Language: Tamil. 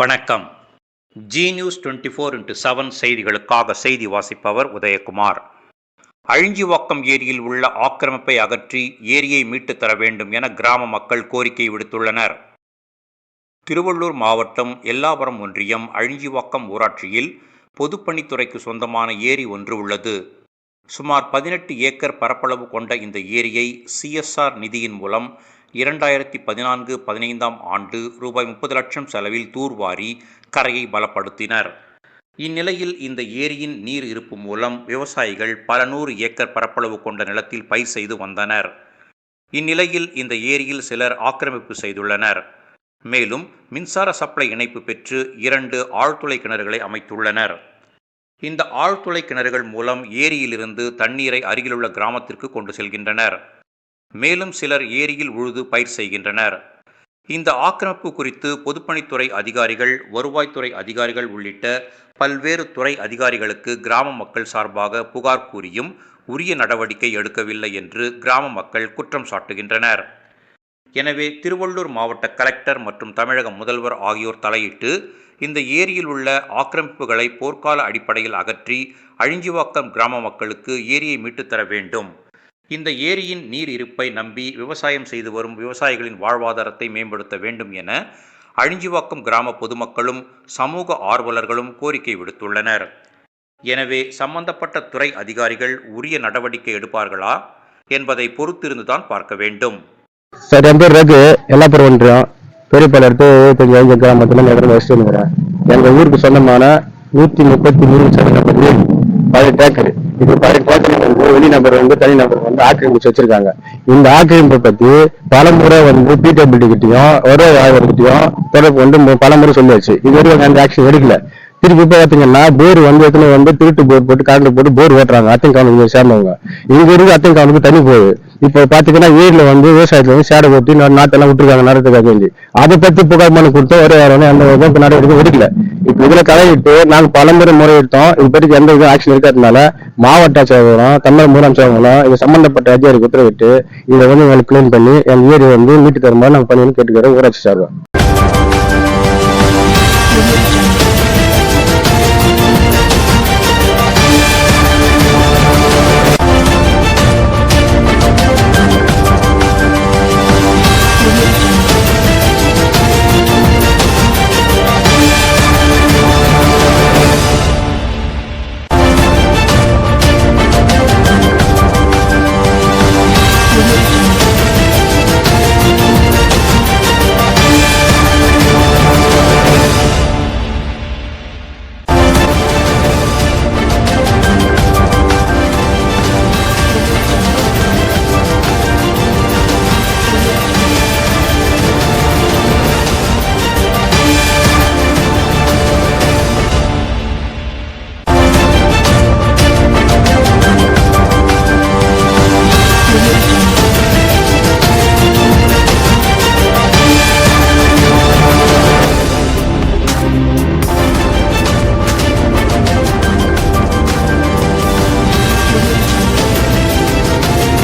வணக்கம். Zee news twenty four into seven செய்திகளுக்காக செய்தி வாசிப்பவர் உதயகுமார். அழிஞ்சிவாக்கம் ஏரியில் உள்ள ஆக்கிரமிப்பை அகற்றி ஏரியை மீட்டுத் தர வேண்டும் என கிராம மக்கள் கோரிக்கை விடுத்துள்ளனர். திருவள்ளூர் மாவட்டம் எல்லாவரம் ஒன்றியம் அழிஞ்சிவாக்கம் ஊராட்சியில் பொதுப்பணித்துறைக்கு சொந்தமான ஏரி ஒன்று உள்ளது. சுமார் பதினெட்டு ஏக்கர் பரப்பளவு கொண்ட இந்த ஏரியை சிஎஸ்ஆர் நிதியின் மூலம் இரண்டாயிரத்தி பதினான்கு பதினைந்தாம் ஆண்டு ரூபாய் முப்பது லட்சம் செலவில் தூர்வாரி கரையை பலப்படுத்தினர். இந்நிலையில் இந்த ஏரியின் நீர் இருப்பு மூலம் விவசாயிகள் பல நூறு ஏக்கர் பரப்பளவு கொண்ட நிலத்தில் பயிர் செய்து வந்தனர். இந்நிலையில் இந்த ஏரியில் சிலர் ஆக்கிரமிப்பு செய்துள்ளனர். மேலும் மின்சார சப்ளை இணைப்பு பெற்று இரண்டு ஆழ்துளை கிணறுகளை அமைத்துள்ளனர். இந்த ஆழ்துளை கிணறுகள் மூலம் ஏரியிலிருந்து தண்ணீரை அருகிலுள்ள கிராமத்திற்கு கொண்டு செல்கின்றனர். மேலும் சிலர் ஏரியில் உழுது பயிர் செய்கின்றனர். இந்த ஆக்கிரமிப்பு குறித்து பொதுப்பணித்துறை அதிகாரிகள் வருவாய்த்துறை அதிகாரிகள் உள்ளிட்ட பல்வேறு துறை அதிகாரிகளுக்கு கிராம மக்கள் சார்பாக புகார் கூறியும் உரிய நடவடிக்கை எடுக்கவில்லை என்று கிராம மக்கள் குற்றம் சாட்டுகின்றனர். எனவே திருவள்ளூர் மாவட்ட கலெக்டர் மற்றும் தமிழக முதல்வர் ஆகியோர் தலையிட்டு இந்த ஏரியில் உள்ள ஆக்கிரமிப்புகளை போர்க்கால அடிப்படையில் அகற்றி அழிஞ்சிவாக்கம் கிராம மக்களுக்கு ஏரியை மீட்டுத் தர வேண்டும். இந்த ஏரியின் நீர் இருப்பை நம்பி விவசாயம் செய்து வரும் விவசாயிகளின் வாழ்வாதாரத்தை மேம்படுத்த வேண்டும் என அழிஞ்சிவாக்கம் கிராம பொதுமக்களும் சமூக ஆர்வலர்களும் கோரிக்கை விடுத்துள்ளனர். எனவே சம்பந்தப்பட்ட துறை அதிகாரிகள் உரிய நடவடிக்கை எடுப்பார்களா என்பதை பொறுத்திருந்துதான் பார்க்க வேண்டும். சார் என் பேர் ரகு. எல்லாப்பூர் ஒன்றியம். பெரியப்பாளையம் எடுத்து எழுபத்தஞ்சு அஞ்சு கிராமத்தில் நகரம் வச்சுட்டு வந்துக்கிறேன். எங்கள் ஊருக்கு சொந்தமான நூற்றி முப்பத்தி மூணு சதவீதம் ஏரி பழைய டேக்கர் இது பழைய டேக்கர் வந்து வெளிநபர் வந்து தனிநபர் வந்து ஆக்கிரமிச்சு வச்சிருக்காங்க. இந்த ஆக்கிரமிப்பை பத்தி பலமுறை வந்து பிடபிள்யூடி கிட்டையும் ஒரே கிட்டையும் தொடர்பு வந்து பலமுறை சொல்லியாச்சு. இது வரைக்கும் அந்த ஆக்ஷன் எடுக்கல. திருப்பி இப்போ பார்த்தீங்கன்னா போர் வந்து எத்தனை வந்து திருட்டு போர் போட்டு கரண்ட் போட்டு போர் ஓட்டுறாங்க. அத்தன் காவலுக்கு சேர்ந்தவங்க. இங்க இருந்து அத்தன் காவலுக்கு தண்ணி போகுது. இப்போ பாத்தீங்கன்னா வீடுல வந்து விவசாயத்துல வந்து சேடை கொட்டி நா- விட்டுருக்காங்க நடத்துக்காக வேண்டி. அதை பத்தி புகார் மனு கொடுத்தா ஒரே வாரம் அந்த விதம் நடவடிக்கை எடுக்கல இப்போ இதுல கலையிட்டு நாங்க பலமுறை முறையிட்டோம். இது பற்றி எந்த இதுவும் ஆக்ஷன் இருக்காதனால மாவட்ட ஆட்சியர்களும் தமிழ் முதலமைச்சர்களும் இது சம்பந்தப்பட்ட அதிகாரிக்கு உத்தரவிட்டு இதை வந்து எங்களுக்கு கிளீன் பண்ணி எங்க ஏரியை வந்து மீட்டு தருமாறு நாங்க பண்ணி கேட்டுக்கிறோம் ஊராட்சி சார்பா